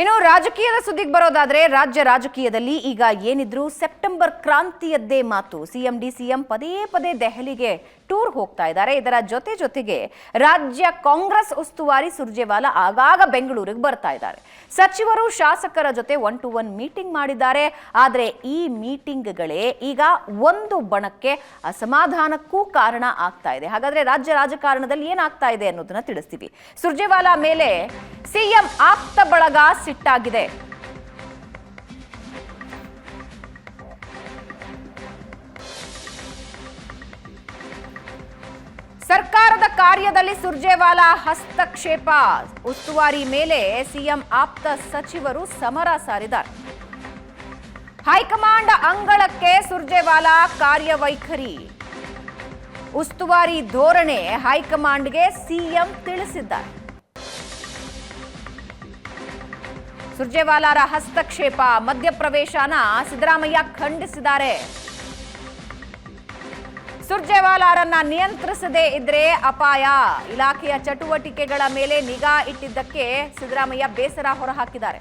ಇನ್ನು ರಾಜಕೀಯದ ಸುದ್ದಿಗೆ ಬರೋದಾದ್ರೆ ರಾಜ್ಯ ರಾಜಕೀಯದಲ್ಲಿ ಈಗ ಏನಿದ್ರು ಸೆಪ್ಟೆಂಬರ್ ಕ್ರಾಂತಿಯದ್ದೇ ಮಾತು. ಸಿಎಂ ಡಿ ಸಿಎಂ ಪದೇ ಪದೇ ದೆಹಲಿಗೆ ಟೂರ್ ಹೋಗ್ತಾ ಇದ್ದಾರೆ. ಇದರ ಜೊತೆ ಜೊತೆಗೆ ರಾಜ್ಯ ಕಾಂಗ್ರೆಸ್ ಉಸ್ತುವಾರಿ ಸುರ್ಜೇವಾಲಾ ಆಗಾಗ ಬೆಂಗಳೂರಿಗೆ ಬರ್ತಾ ಇದ್ದಾರೆ. ಸಚಿವರು ಶಾಸಕರ ಜೊತೆ ಒನ್ ಟು ಒನ್ ಮೀಟಿಂಗ್ ಮಾಡಿದ್ದಾರೆ. ಆದರೆ ಈ ಮೀಟಿಂಗ್ಗಳೇ ಈಗ ಒಂದು ಬಣಕ್ಕೆ ಅಸಮಾಧಾನಕ್ಕೂ ಕಾರಣ ಆಗ್ತಾ ಇದೆ. ಹಾಗಾದ್ರೆ ರಾಜ್ಯ ರಾಜಕಾರಣದಲ್ಲಿ ಏನಾಗ್ತಾ ಇದೆ ಅನ್ನೋದನ್ನ ತಿಳಿಸ್ತೀವಿ. ಸುರ್ಜೇವಾಲಾ ಮೇಲೆ ಸಿಎಂ ಆಪ್ತ ಬಳಗ ಸಿಟ್ಟಾಗಿದೆ ಸರ್ಕಾರದ ಕಾರ್ಯದಲ್ಲಿ ಸುರ್ಜೇವಾಲಾ ಹಸ್ತಕ್ಷೇಪ. ಉಸ್ತುವಾರಿ ಮೇಲೆ ಸಿಎಂ ಆಪ್ತ ಸಚಿವರು ಸಮರ ಸಾರಿದ್ದಾರೆ. ಹೈಕಮಾಂಡ್ ಅಂಗಳಕ್ಕೆ ಸುರ್ಜೇವಾಲಾ ಕಾರ್ಯವೈಖರಿ. ಉಸ್ತುವಾರಿ ಧೋರಣೆ ಹೈಕಮಾಂಡ್ಗೆ ಸಿಎಂ ತಿಳಿಸಿದ್ದಾರೆ. ಸುರ್ಜೇವಾಲಾರ ಹಸ್ತಕ್ಷೇಪ. ಮಧ್ಯಪ್ರವೇಶನ ಸಿದ್ದರಾಮಯ್ಯ ಖಂಡಿಸಿದ್ದಾರೆ. ಸುರ್ಜೇವಾಲಾರನ್ನ ನಿಯಂತ್ರಿಸದೇ ಇದ್ರೆ ಅಪಾಯ. ಇಲಾಖೆಯ ಚಟುವಟಿಕೆಗಳ ಮೇಲೆ ನಿಗಾ ಇಟ್ಟಿದ್ದಕ್ಕೆ ಸಿದ್ದರಾಮಯ್ಯ ಬೇಸರ ಹೊರಹಾಕಿದ್ದಾರೆ.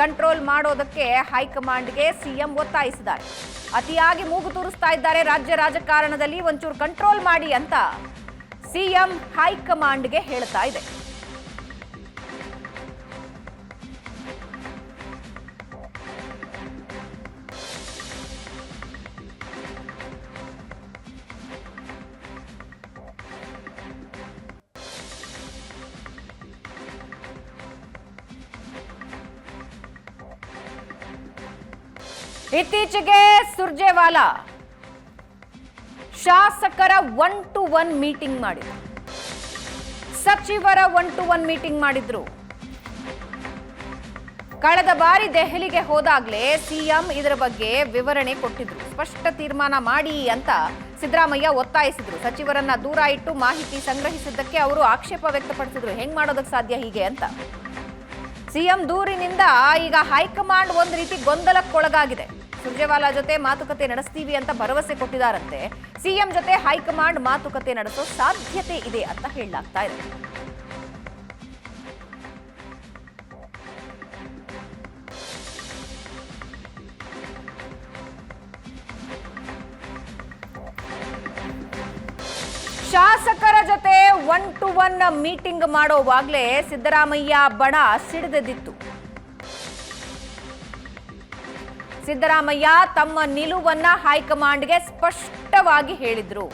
ಕಂಟ್ರೋಲ್ ಮಾಡೋದಕ್ಕೆ ಹೈಕಮಾಂಡ್ಗೆ ಸಿಎಂ ಒತ್ತಾಯಿಸಿದ್ದಾರೆ. ಅತಿಯಾಗಿ ಮೂಗು ತೂರಿಸ್ತಾ ಇದ್ದಾರೆ ರಾಜ್ಯ ರಾಜಕಾರಣದಲ್ಲಿ. ಒಂಚೂರು ಕಂಟ್ರೋಲ್ ಮಾಡಿ ಅಂತ ಸಿಎಂ ಹೈಕಮಾಂಡ್ಗೆ ಹೇಳ್ತಾ ಇದೆ. ಇತ್ತೀಚೆಗೆ ಸುರ್ಜೇವಾಲಾ ಶಾಸಕರ ಒನ್ ಟು ಒನ್ ಮೀಟಿಂಗ್ ಮಾಡಿದ್ರು. ಸಚಿವರ ಒನ್ ಟು ಒನ್ ಮೀಟಿಂಗ್ ಮಾಡಿದ್ರು. ಕಳೆದ ಬಾರಿ ದೆಹಲಿಗೆ ಹೋದಾಗ್ಲೇ ಸಿಎಂ ಇದರ ಬಗ್ಗೆ ವಿವರಣೆ ಕೊಟ್ಟಿದ್ರು. ಸ್ಪಷ್ಟ ತೀರ್ಮಾನ ಮಾಡಿ ಅಂತ ಸಿದ್ದರಾಮಯ್ಯ ಒತ್ತಾಯಿಸಿದ್ರು. ಸಚಿವರನ್ನ ದೂರ ಇಟ್ಟು ಮಾಹಿತಿ ಸಂಗ್ರಹಿಸಿದ್ದಕ್ಕೆ ಅವರು ಆಕ್ಷೇಪ ವ್ಯಕ್ತಪಡಿಸಿದ್ರು. ಹೆಂಗ್ ಮಾಡೋದಕ್ಕೆ ಸಾಧ್ಯ ಹೀಗೆ ಅಂತ. ಸಿಎಂ ದೂರಿನಿಂದ ಈಗ ಹೈಕಮಾಂಡ್ ಒಂದು ರೀತಿ ಗೊಂದಲಕ್ಕೊಳಗಾಗಿದೆ. ಸುರ್ಜೇವಾಲಾ ಜೊತೆ ಮಾತುಕತೆ ನಡೆಸ್ತೀವಿ ಅಂತ ಭರವಸೆ ಕೊಟ್ಟಿದ್ದಾರಂತೆ. ಸಿಎಂ ಜೊತೆ ಹೈಕಮಾಂಡ್ ಮಾತುಕತೆ ನಡೆಸೋ ಸಾಧ್ಯತೆ ಇದೆ ಅಂತ ಹೇಳಲಾಗ್ತಾ ಇದೆ. ಒನ್ ಮೀಟಿಂಗ್ ಮಾಡೋವಾಗಲೇ ಸಿದ್ದರಾಮಯ್ಯ ಬಣ ಸಿಡಿದಿತ್ತು ಸಿದ್ದರಾಮಯ್ಯ ತಮ್ಮ ನಿಲುವನ್ನ ಹೈಕಮಾಂಡ್ಗೆ ಸ್ಪಷ್ಟವಾಗಿ ಹೇಳಿದ್ರು.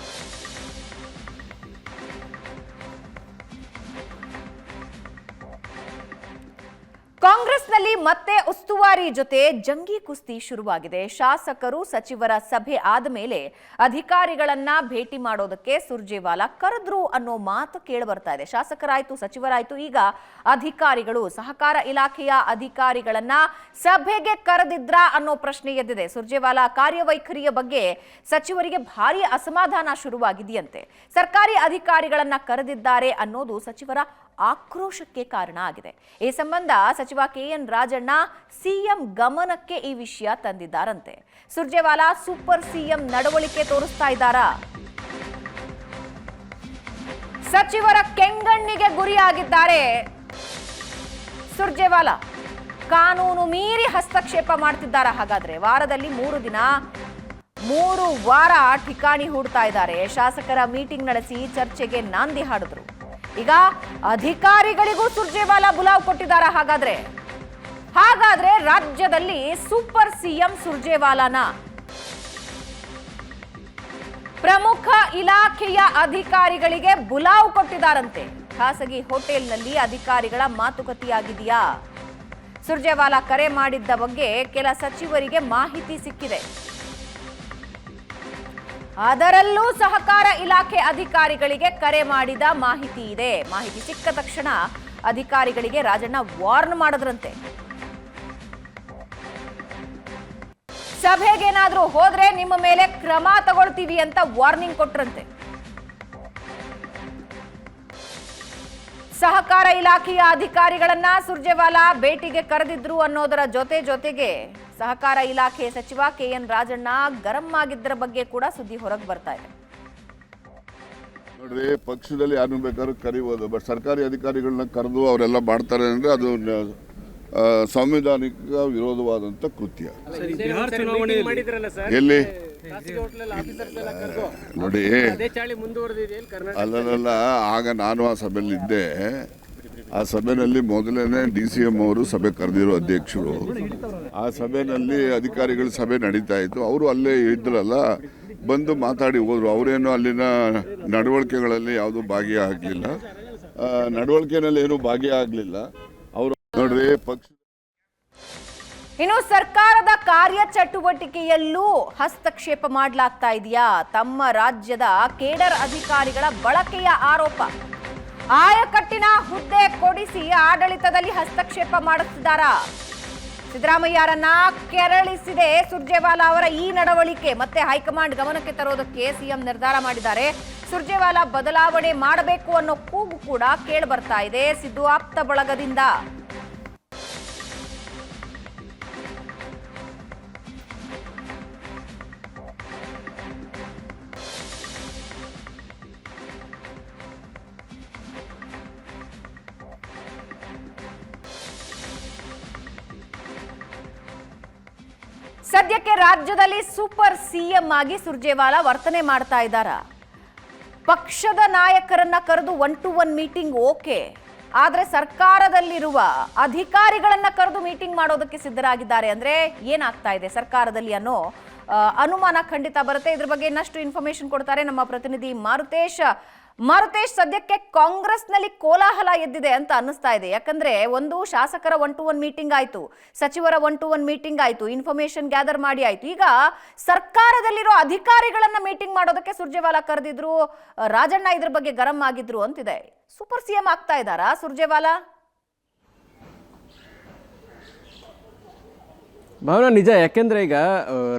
ಕಾಂಗ್ರೆಸ್ನಲ್ಲಿ ಮತ್ತೆ ಉಸ್ತುವಾರಿ ಜೊತೆ ಜಂಗಿ ಕುಸ್ತಿ ಶುರುವಾಗಿದೆ. ಶಾಸಕರು, ಸಚಿವರ ಸಭೆ ಆದ ಮೇಲೆ ಅಧಿಕಾರಿಗಳನ್ನ ಭೇಟಿ ಮಾಡೋದಕ್ಕೆ ಸುರ್ಜೇವಾಲಾ ಕರೆದ್ರು ಅನ್ನೋ ಮಾತು ಕೇಳಿ ಬರ್ತಾ ಇದೆ. ಶಾಸಕರಾಯ್ತು, ಸಚಿವರಾಯ್ತು, ಈಗ ಅಧಿಕಾರಿಗಳು, ಸಹಕಾರ ಇಲಾಖೆಯ ಅಧಿಕಾರಿಗಳನ್ನ ಸಭೆಗೆ ಕರೆದಿದ್ರ ಅನ್ನೋ ಪ್ರಶ್ನೆ ಎದ್ದಿದೆ. ಸುರ್ಜೇವಾಲಾ ಕಾರ್ಯವೈಖರಿಯ ಬಗ್ಗೆ ಸಚಿವರಿಗೆ ಭಾರಿ ಅಸಮಾಧಾನ ಶುರುವಾಗಿದೆಯಂತೆ. ಸರ್ಕಾರಿ ಅಧಿಕಾರಿಗಳನ್ನ ಕರೆದಿದ್ದಾರೆ ಅನ್ನೋದು ಸಚಿವರ ಆಕ್ರೋಶಕ್ಕೆ ಕಾರಣ ಆಗಿದೆ. ಈ ಸಂಬಂಧ ಸಚಿವ ಕೆ ಎನ್ ರಾಜಣ್ಣ ಸಿಎಂ ಗಮನಕ್ಕೆ ಈ ವಿಷಯ ತಂದಿದ್ದಾರಂತೆ. ಸುರ್ಜೇವಾಲಾ ಸೂಪರ್ ಸಿಎಂ ನಡವಳಿಕೆ ತೋರಿಸ್ತಾ ಇದ್ದಾರಾ? ಸಚಿವರ ಕೆಂಗಣ್ಣಿಗೆ ಗುರಿಯಾಗಿದ್ದಾರೆ ಸುರ್ಜೇವಾಲಾ. ಕಾನೂನು ಮೀರಿ ಹಸ್ತಕ್ಷೇಪ ಮಾಡ್ತಿದ್ದಾರಾ? ಹಾಗಾದ್ರೆ ವಾರದಲ್ಲಿ ಮೂರು ದಿನ, ಮೂರು ವಾರ ಠಿಕಾಣಿ ಹೂಡ್ತಾ ಇದ್ದಾರೆ. ಶಾಸಕರ ಮೀಟಿಂಗ್ ನಡೆಸಿ ಚರ್ಚೆಗೆ ನಾಂದಿ ಹಾಡಿದ್ರು. ಈಗ ಅಧಿಕಾರಿಗಳಿಗೂ ಸುರ್ಜೇವಾಲಾ ಬುಲಾವ್ ಕೊಟ್ಟಿದ್ದಾರಾ. ಹಾಗಾದ್ರೆ ಹಾಗಾದ್ರೆ ರಾಜ್ಯದಲ್ಲಿ ಸೂಪರ್ ಸಿಎಂ ಸುರ್ಜೇವಾಲಾನ ಪ್ರಮುಖ ಇಲಾಖೆಯ ಅಧಿಕಾರಿಗಳಿಗೆ ಬುಲಾವ್ ಕೊಟ್ಟಿದ್ದಾರಂತೆ. ಖಾಸಗಿ ಹೋಟೆಲ್ನಲ್ಲಿ ಅಧಿಕಾರಿಗಳ ಮಾತುಕತೆಯಾಗಿದೆಯಾ? ಸುರ್ಜೇವಾಲಾ ಕರೆ ಮಾಡಿದ್ದ ಬಗ್ಗೆ ಕೆಲ ಸಚಿವರಿಗೆ ಮಾಹಿತಿ ಸಿಕ್ಕಿದೆ. ಅದರಲ್ಲೂ ಸಹಕಾರ ಇಲಾಖೆ ಅಧಿಕಾರಿಗಳಿಗೆ ಕರೆ ಮಾಡಿದ ಮಾಹಿತಿ ಇದೆ. ಮಾಹಿತಿ ಸಿಕ್ಕ ತಕ್ಷಣ ಅಧಿಕಾರಿಗಳಿಗೆ ರಾಜಣ್ಣ ವಾರ್ನ್ ಮಾಡದ್ರಂತೆ. ಸಭೆಗೇನಾದ್ರೂ ಹೋದ್ರೆ ನಿಮ್ಮ ಮೇಲೆ ಕ್ರಮ ತಗೊಳ್ತೀವಿ ಅಂತ ವಾರ್ನಿಂಗ್ ಕೊಟ್ರಂತೆ. ಸಹಕಾರ ಇಲಾಖೆಯ ಅಧಿಕಾರಿಗಳನ್ನ ಸುರ್ಜೇವಾಲಾ ಭೇಟಿಗೆ ಕರೆದಿದ್ರು ಅನ್ನೋದರ ಜೊತೆ ಜೊತೆಗೆ ಸಹಕಾರ ಇಲಾಖೆ ಸಚಿವ ಕೆಎನ್ ರಾಜಣ್ಣ ಗರಂ ಆಗಿದ್ದರ ಬಗ್ಗೆ ಕೂಡ ಸುದ್ದಿ ಹೊರಗೆ ಬರ್ತಾ ಇದೆ. ನೋಡ್ರಿ ಪಕ್ಷದಲ್ಲಿ ಯಾರನ್ನು ಬೇಕಾದ್ರೂ ಕರಿಬೋದು ಬಟ್ ಸರ್ಕಾರಿ ಅಧಿಕಾರಿಗಳನ್ನ ಕರೆದು ಅವರೆಲ್ಲ ಮಾಡ್ತಾರೆ ಅಂದರೆ ಅದು ಸಾಂವಿಧಾನಿಕ ವಿರೋಧವಾದಂಥ ಕೃತ್ಯ. ಎಲ್ಲಿ? ನೋಡಿ. ಅದೇ ಚಾಳಿ ಮುಂದುವರೆದಿದೆ ಇಲ್ಲಿ ಕರ್ನಾಟಕ ಅಲ್ಲಲ್ಲ ಆಗ ನಾನು ಆ ಸಭೆಯಲ್ಲಿದ್ದೆ. ಆ ಸಭೆಯಲ್ಲಿ ಮೊದಲನೇ ಡಿ ಸಿ ಎಂ ಅವರು ಸಭೆ ಕರೆದಿರೋ ಅಧ್ಯಕ್ಷರು. ಆ ಸಭೆಯಲ್ಲಿ ಅಧಿಕಾರಿಗಳ ಸಭೆ ನಡೀತಾ ಇತ್ತು. ಅವರು ಅಲ್ಲೇ ಇದ್ರಲ್ಲ, ಬಂದು ಮಾತಾಡಿ ಹೋದ್ರು. ಅವರೇನು ಅಲ್ಲಿನ ನಡವಳಿಕೆಗಳಲ್ಲಿ ಯಾವುದೂ ಭಾಗಿಯಾಗಲಿಲ್ಲ. ನಡವಳಿಕೆನಲ್ಲಿ ಏನೂ ಭಾಗಿಯಾಗಲಿಲ್ಲ. ಅವರು ನೋಡ್ರಿ, ಪಕ್ಷ ಇನ್ನು ಸರ್ಕಾರದ ಕಾರ್ಯಚಟುವಟಿಕೆಯಲ್ಲೂ ಹಸ್ತಕ್ಷೇಪ ಮಾಡಲಾಗ್ತಾ ಇದೆಯಾ? ತಮ್ಮ ರಾಜ್ಯದ ಕೇಡರ್ ಅಧಿಕಾರಿಗಳ ಬಳಕೆಯ ಆರೋಪ. ಆಯಕಟ್ಟಿನ ಹುದ್ದೆ ಕೊಡಿಸಿ ಆಡಳಿತದಲ್ಲಿ ಹಸ್ತಕ್ಷೇಪ ಮಾಡುತ್ತಿದ್ದಾರಾ. ಸಿದ್ದರಾಮಯ್ಯರನ್ನ ಕೆರಳಿಸಿದೆ ಸುರ್ಜೇವಾಲಾ ಅವರ ಈ ನಡವಳಿಕೆ, ಮತ್ತೆ ಹೈಕಮಾಂಡ್ ಗಮನಕ್ಕೆ ತರೋದಕ್ಕೆ ಸಿಎಂ ನಿರ್ಧಾರ ಮಾಡಿದ್ದಾರೆ. ಸುರ್ಜೇವಾಲಾ ಬದಲಾವಣೆ ಮಾಡಬೇಕು ಅನ್ನೋ ಕೂಗು ಕೂಡ ಕೇಳಿ ಬರ್ತಾ ಇದೆ ಸಿದ್ದು ಆಪ್ತ ಬಳಗದಿಂದ. ಸದ್ಯಕ್ಕೆ ರಾಜ್ಯದಲ್ಲಿ ಸೂಪರ್ ಸಿಎಂ ಆಗಿ ಸುರ್ಜೇವಾಲಾ ವರ್ತನೆ ಮಾಡ್ತಾ ಇದ್ದಾರ. ಪಕ್ಷದ ನಾಯಕರನ್ನ ಕರೆದು one to one meeting okay. ಆದ್ರೆ ಸರ್ಕಾರದಲ್ಲಿರುವ ಅಧಿಕಾರಿಗಳನ್ನ ಕರೆದು ಮೀಟಿಂಗ್ ಮಾಡೋದಕ್ಕೆ ಸಿದ್ಧರಾಗಿದ್ದಾರೆ. ಅಂದ್ರೆ ಏನಾಗ್ತಾ ಇದೆ ಸರ್ಕಾರದಲ್ಲಿ ಅನ್ನೋ ಅನುಮಾನ ಖಂಡಿತ ಬರುತ್ತೆ. ಇದ್ರ ಬಗ್ಗೆ ಇನ್ನಷ್ಟು ಇನ್ಫಾರ್ಮೇಶನ್ ಕೊಡ್ತಾರೆ ನಮ್ಮ ಪ್ರತಿನಿಧಿ ಮಾರುತೇಶ್ ಮಾರುತೇಶ್, ಸದ್ಯಕ್ಕೆ ಕಾಂಗ್ರೆಸ್ನಲ್ಲಿ ಕೋಲಾಹಲ ಎದ್ದಿದೆ ಅಂತ ಅನ್ನಿಸ್ತಾ ಇದೆ. ಯಾಕಂದ್ರೆ ಒಂದು ಶಾಸಕರ ಒನ್ ಟು ಒನ್ ಮೀಟಿಂಗ್ ಆಯ್ತು, ಸಚಿವರ ಒನ್ ಟು ಒನ್ ಮೀಟಿಂಗ್ ಆಯ್ತು ಇನ್ಫಾರ್ಮೇಶನ್ ಗ್ಯಾದರ್ ಮಾಡಿ ಆಯ್ತು. ಈಗ ಸರ್ಕಾರದಲ್ಲಿರೋ ಅಧಿಕಾರಿಗಳನ್ನ ಮೀಟಿಂಗ್ ಮಾಡೋದಕ್ಕೆ ಸುರ್ಜೇವಾಲಾ ಕರೆದಿದ್ರು, ರಾಜಣ್ಣ ಇದ್ರ ಬಗ್ಗೆ ಗರಂ ಆಗಿದ್ರು ಅಂತಿದೆ. ಸೂಪರ್ ಸಿಎಂ ಆಗ್ತಾ ಇದ್ದಾರಾ ಸುರ್ಜೇವಾಲಾ? ಭಾವನಾ, ನಿಜ. ಯಾಕೆಂದ್ರೆ ಈಗ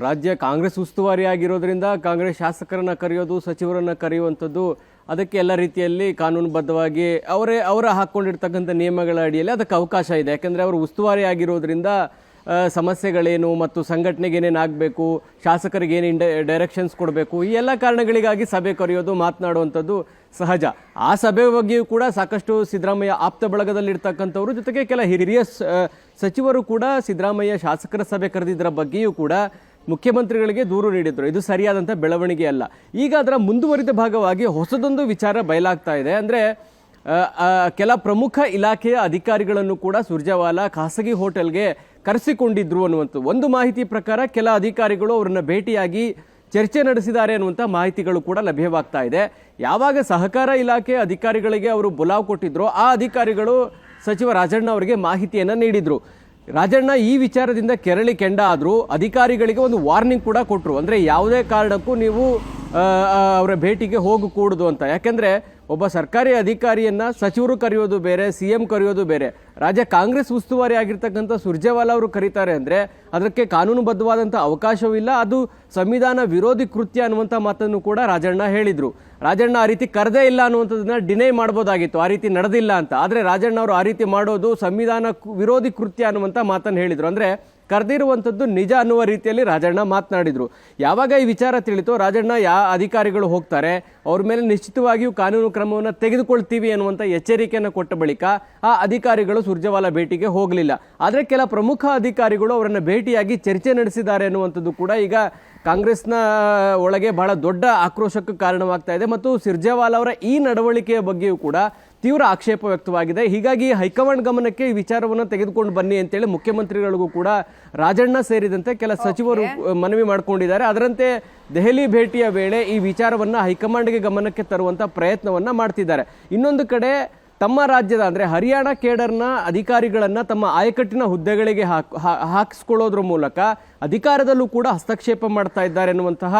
ರಾಜ್ಯ ಕಾಂಗ್ರೆಸ್ ಉಸ್ತುವಾರಿ ಆಗಿರೋದ್ರಿಂದ ಕಾಂಗ್ರೆಸ್ ಶಾಸಕರನ್ನ ಕರೆಯೋದು, ಸಚಿವರನ್ನ ಕರೆಯುವಂಥದ್ದು ಅದಕ್ಕೆ ಎಲ್ಲ ರೀತಿಯಲ್ಲಿ ಕಾನೂನುಬದ್ಧವಾಗಿ ಅವರೇ, ಅವರ ಹಾಕ್ಕೊಂಡಿರ್ತಕ್ಕಂಥ ನಿಯಮಗಳ ಅಡಿಯಲ್ಲಿ ಅದಕ್ಕೆ ಅವಕಾಶ ಇದೆ. ಯಾಕೆಂದರೆ ಅವರು ಉಸ್ತುವಾರಿ ಆಗಿರೋದ್ರಿಂದ ಸಮಸ್ಯೆಗಳೇನು ಮತ್ತು ಸಂಘಟನೆಗೆ ಏನೇನು ಆಗಬೇಕು, ಶಾಸಕರಿಗೆ ಏನು ಇಂಡ ಡೈರೆಕ್ಷನ್ಸ್ ಕೊಡಬೇಕು, ಈ ಎಲ್ಲ ಕಾರಣಗಳಿಗಾಗಿ ಸಭೆ ಕರೆಯೋದು, ಮಾತನಾಡುವಂಥದ್ದು ಸಹಜ. ಆ ಸಭೆ ಬಗ್ಗೆಯೂ ಕೂಡ ಸಾಕಷ್ಟು ಸಿದ್ದರಾಮಯ್ಯ ಆಪ್ತ ಬಳಗದಲ್ಲಿರ್ತಕ್ಕಂಥವ್ರು, ಜೊತೆಗೆ ಕೆಲ ಹಿರಿಯ ಸಚಿವರು ಕೂಡ ಸಿದ್ದರಾಮಯ್ಯ ಶಾಸಕರ ಸಭೆ ಕರೆದಿದ್ದರ ಬಗ್ಗೆಯೂ ಕೂಡ ಮುಖ್ಯಮಂತ್ರಿಗಳಿಗೆ ದೂರು ನೀಡಿದ್ರು. ಇದು ಸರಿಯಾದಂಥ ಬೆಳವಣಿಗೆ ಅಲ್ಲ. ಈಗ ಅದರ ಮುಂದುವರಿದ ಭಾಗವಾಗಿ ಹೊಸದೊಂದು ವಿಚಾರ ಬಯಲಾಗ್ತಾ ಇದೆ. ಅಂದರೆ ಕೆಲ ಪ್ರಮುಖ ಇಲಾಖೆಯ ಅಧಿಕಾರಿಗಳನ್ನು ಕೂಡ ಸುರ್ಜೇವಾಲಾ ಖಾಸಗಿ ಹೋಟೆಲ್ಗೆ ಕರೆಸಿಕೊಂಡಿದ್ರು ಅನ್ನುವಂಥ ಒಂದು ಮಾಹಿತಿ ಪ್ರಕಾರ ಕೆಲ ಅಧಿಕಾರಿಗಳು ಅವರನ್ನು ಭೇಟಿಯಾಗಿ ಚರ್ಚೆ ನಡೆಸಿದ್ದಾರೆ ಅನ್ನುವಂಥ ಮಾಹಿತಿಗಳು ಕೂಡ ಲಭ್ಯವಾಗ್ತಾ ಇದೆ. ಯಾವಾಗ ಸಹಕಾರ ಇಲಾಖೆ ಅಧಿಕಾರಿಗಳಿಗೆ ಅವರು ಬುಲಾವ್ ಕೊಟ್ಟಿದ್ರು, ಆ ಅಧಿಕಾರಿಗಳು ಸಚಿವ ರಾಜಣ್ಣ ಅವರಿಗೆ ಮಾಹಿತಿಯನ್ನು ನೀಡಿದ್ರು. ರಾಜಣ್ಣ, ಈ ವಿಚಾರದಿಂದ ಕೆರಳಿ ಕೆಂಡ ಆದರೂ ಅಧಿಕಾರಿಗಳಿಗೆ ಒಂದು ವಾರ್ನಿಂಗ್ ಕೂಡ ಕೊಟ್ಟರು ಅಂದರೆ ಯಾವುದೇ ಕಾರಣಕ್ಕೂ ನೀವು ಅವರ ಭೇಟಿಗೆ ಹೋಗಕೂಡದು ಅಂತ. ಯಾಕೆಂದರೆ ಒಬ್ಬ ಸರ್ಕಾರಿ ಅಧಿಕಾರಿಯನ್ನ ಸಚಿವರು ಕರೆಯೋದು ಬೇರೆ ಸಿ ಎಂ ಕರೆಯೋದು ಬೇರೆ. ರಾಜ್ಯ ಕಾಂಗ್ರೆಸ್ ಉಸ್ತುವಾರಿ ಆಗಿರ್ತಕ್ಕಂಥ ಸುರ್ಜೇವಾಲಾ ಅವರು ಕರೀತಾರೆ ಅಂದರೆ ಅದಕ್ಕೆ ಕಾನೂನುಬದ್ಧವಾದಂಥ ಅವಕಾಶವೂ ಇಲ್ಲ ಅದು ಸಂವಿಧಾನ ವಿರೋಧಿ ಕೃತ್ಯ ಅನ್ನುವಂಥ ಮಾತನ್ನು ಕೂಡ ರಾಜಣ್ಣ ಹೇಳಿದರು. ರಾಜಣ್ಣ ಆ ರೀತಿ ಕರೆದೇ ಇಲ್ಲ ಅನ್ನುವಂಥದ್ದನ್ನು ಡಿನೈ ಮಾಡ್ಬೋದಾಗಿತ್ತು, ಆ ರೀತಿ ನಡೆದಿಲ್ಲ ಅಂತ. ಆದರೆ ರಾಜಣ್ಣ ಅವರು ಆ ರೀತಿ ಮಾಡೋದು ಸಂವಿಧಾನ ವಿರೋಧಿ ಕೃತ್ಯ ಅನ್ನುವಂಥ ಮಾತನ್ನು ಹೇಳಿದರು. ಅಂದರೆ ಕರೆದಿರುವಂಥದ್ದು ನಿಜ ಅನ್ನುವ ರೀತಿಯಲ್ಲಿ ರಾಜಣ್ಣ ಮಾತನಾಡಿದರು. ಯಾವಾಗ ಈ ವಿಚಾರ ತಿಳಿತೋ ರಾಜಣ್ಣ ಯಾ ಅಧಿಕಾರಿಗಳು ಹೋಗ್ತಾರೆ, ಅವ್ರ ಮೇಲೆ ನಿಶ್ಚಿತವಾಗಿಯೂ ಕಾನೂನು ಕ್ರಮವನ್ನು ತೆಗೆದುಕೊಳ್ತೀವಿ ಅನ್ನುವಂಥ ಎಚ್ಚರಿಕೆಯನ್ನು ಕೊಟ್ಟ ಬಳಿಕ ಆ ಅಧಿಕಾರಿಗಳು ಸುರ್ಜವಾಲ ಭೇಟಿಗೆ ಹೋಗಲಿಲ್ಲ. ಆದರೆ ಕೆಲ ಪ್ರಮುಖ ಅಧಿಕಾರಿಗಳು ಅವರನ್ನು ಭೇಟಿಯಾಗಿ ಚರ್ಚೆ ನಡೆಸಿದ್ದಾರೆ ಅನ್ನುವಂಥದ್ದು ಕೂಡ ಈಗ ಕಾಂಗ್ರೆಸ್ನ ಒಳಗೆ ಬಹಳ ದೊಡ್ಡ ಆಕ್ರೋಶಕ್ಕೆ ಕಾರಣವಾಗ್ತಾ ಇದೆ ಮತ್ತು ಸಿರ್ಜೇವಾಲ್ ಅವರ ಈ ನಡವಳಿಕೆಯ ಬಗ್ಗೆಯೂ ಕೂಡ ತೀವ್ರ ಆಕ್ಷೇಪ ವ್ಯಕ್ತವಾಗಿದೆ. ಹೀಗಾಗಿ ಹೈಕಮಾಂಡ್ ಗಮನಕ್ಕೆ ಈ ವಿಚಾರವನ್ನು ತೆಗೆದುಕೊಂಡು ಬನ್ನಿ ಅಂತೇಳಿ ಮುಖ್ಯಮಂತ್ರಿಗಳಿಗೂ ಕೂಡ ರಾಜಣ್ಣ ಸೇರಿದಂತೆ ಕೆಲ ಸಚಿವರು ಮನವಿ ಮಾಡಿಕೊಂಡಿದ್ದಾರೆ. ಅದರಂತೆ ದೆಹಲಿ ಭೇಟಿಯ ವೇಳೆ ಈ ವಿಚಾರವನ್ನು ಹೈಕಮಾಂಡ್ಗೆ ಗಮನಕ್ಕೆ ತರುವಂಥ ಪ್ರಯತ್ನವನ್ನು ಮಾಡ್ತಿದ್ದಾರೆ. ಇನ್ನೊಂದು ಕಡೆ ತಮ್ಮ ರಾಜ್ಯದ ಅಂದರೆ ಹರಿಯಾಣ ಕೇಡರ್ನ ಅಧಿಕಾರಿಗಳನ್ನು ತಮ್ಮ ಆಯಕಟ್ಟಿನ ಹುದ್ದೆಗಳಿಗೆ ಹಾಕಿ ಹಾಕಿಸ್ಕೊಳ್ಳೋದ್ರ ಮೂಲಕ ಅಧಿಕಾರದಲ್ಲೂ ಕೂಡ ಹಸ್ತಕ್ಷೇಪ ಮಾಡ್ತಾ ಇದ್ದಾರೆ ಎನ್ನುವಂತಹ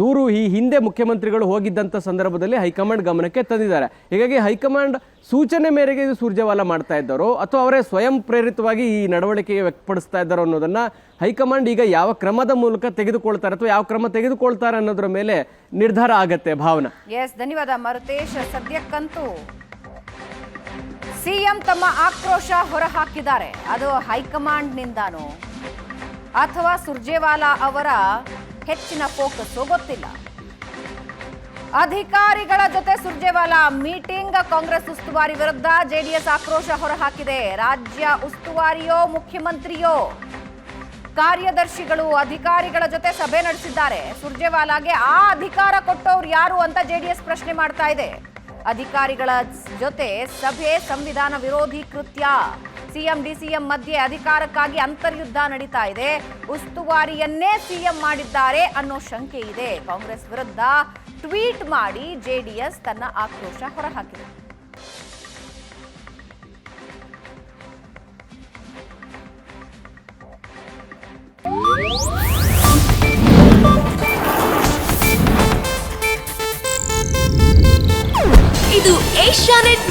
ದೂರು ಈ ಹಿಂದೆ ಮುಖ್ಯಮಂತ್ರಿಗಳು ಹೋಗಿದ್ದಂಥ ಸಂದರ್ಭದಲ್ಲಿ ಹೈಕಮಾಂಡ್ ಗಮನಕ್ಕೆ ತಂದಿದ್ದಾರೆ. ಹೀಗಾಗಿ ಹೈಕಮಾಂಡ್ ಸೂಚನೆ ಮೇರೆಗೆ ಇದು ಸುರ್ಜೇವಾಲಾ ಮಾಡ್ತಾ ಇದ್ದಾರೋ ಅಥವಾ ಅವರೇ ಸ್ವಯಂ ಪ್ರೇರಿತವಾಗಿ ಈ ನಡವಳಿಕೆಗೆ ವ್ಯಕ್ತಪಡಿಸ್ತಾ ಇದ್ದಾರೋ ಅನ್ನೋದನ್ನು ಹೈಕಮಾಂಡ್ ಈಗ ಯಾವ ಕ್ರಮದ ಮೂಲಕ ತೆಗೆದುಕೊಳ್ತಾರೆ ಅಥವಾ ಯಾವ ಕ್ರಮ ತೆಗೆದುಕೊಳ್ತಾರೆ ಅನ್ನೋದ್ರ ಮೇಲೆ ನಿರ್ಧಾರ ಆಗತ್ತೆ ಭಾವನಾ. ಎಸ್ ಧನ್ಯವಾದ ಮರುತೇಶ್. ಸದ್ಯಕ್ಕಂತೂ ಸಿಎಂ ತಮ್ಮ ಆಕ್ರೋಶ ಹೊರಹಾಕಿದ್ದಾರೆ. ಅದು ಹೈಕಮಾಂಡ್ನಿಂದಾನೋ ಅಥವಾ ಸುರ್ಜೇವಾಲಾ ಅವರ ಹೆಚ್ಚಿನ ಫೋಕಸ್ ಗೊತ್ತಿಲ್ಲ. ಅಧಿಕಾರಿಗಳ ಜೊತೆ ಸುರ್ಜೇವಾಲಾ ಮೀಟಿಂಗ್, ಕಾಂಗ್ರೆಸ್ ಉಸ್ತುವಾರಿ ವಿರುದ್ಧ ಜೆಡಿಎಸ್ ಆಕ್ರೋಶ ಹೊರಹಾಕಿದೆ. ರಾಜ್ಯ ಉಸ್ತುವಾರಿಯೋ, ಮುಖ್ಯಮಂತ್ರಿಯೋ, ಕಾರ್ಯದರ್ಶಿಗಳು, ಅಧಿಕಾರಿಗಳ ಜೊತೆ ಸಭೆ ನಡೆಸಿದ್ದಾರೆ. ಸುರ್ಜೇವಾಲಾಗೆ ಆ ಅಧಿಕಾರ ಕೊಟ್ಟವ್ರು ಯಾರು ಅಂತ ಜೆಡಿಎಸ್ ಪ್ರಶ್ನೆ ಮಾಡ್ತಾ ಇದೆ. ಅಧಿಕಾರಿಗಳ ಜೊತೆ ಸಭೆ, ಸಂವಿಧಾನ ವಿರೋಧಿ ಕೃತ್ಯ. ಸಿಎಂ, ಡಿಸಿಎಂ ಮಧ್ಯೆ ಅಧಿಕಾರಕ್ಕಾಗಿ ಅಂತರ್ಯುದ್ಧ ನಡೀತಾ ಇದೆ. ಉಸ್ತುವಾರಿಯನ್ನೇ ಸಿಎಂ ಮಾಡಿದ್ದಾರೆ ಅನ್ನೋ ಶಂಕೆ ಇದೆ. ಕಾಂಗ್ರೆಸ್ ವಿರುದ್ಧ ಟ್ವೀಟ್ ಮಾಡಿ ಜೆಡಿಎಸ್ ತನ್ನ ಆಕ್ರೋಶ ಹೊರಹಾಕಿದೆ.